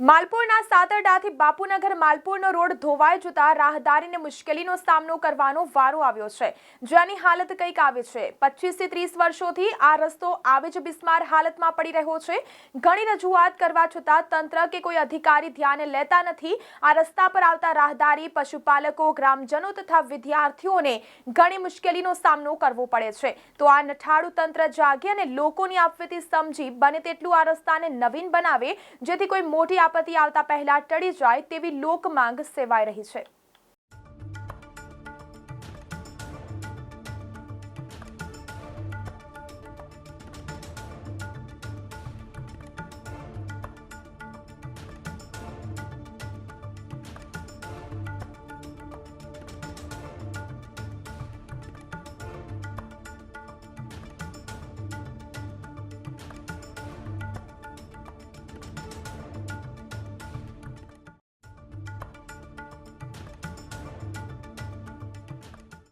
માલપુરના સાતરડાથી Bapunagar માલપુરનો road ધોવાઈ જતા રાહદારીને મુશ્કેલીનો સામનો કરવાનો વારો આવ્યો છે. જેની હાલત કંઈક આવી છે. પચીસથી ત્રીસ વર્ષોથી આ રસ્તો આવી જ બિસ્માર હાલતમાં પડી રહ્યો છે. ઘણી રજૂઆત કરવા છતાં તંત્ર કે કોઈ અધિકારી ધ્યાને લેતા નથી. આ રસ્તા પર આવતા રાહદારી, પશુપાલકો, ગ્રામજનો તથા વિદ્યાર્થીઓને ઘણી મુશ્કેલીનો સામનો કરવો પડે છે. તો આ નઠાળું તંત્ર જાગે અને લોકોની આપવીતી સમજી બને તેટલું આ રસ્તાને નવીન બનાવે, જેથી કોઈ મોટી આપત્તિ આવતા પહેલા ટળી જાય તેવી લોક માંગ સેવાઈ રહી છે.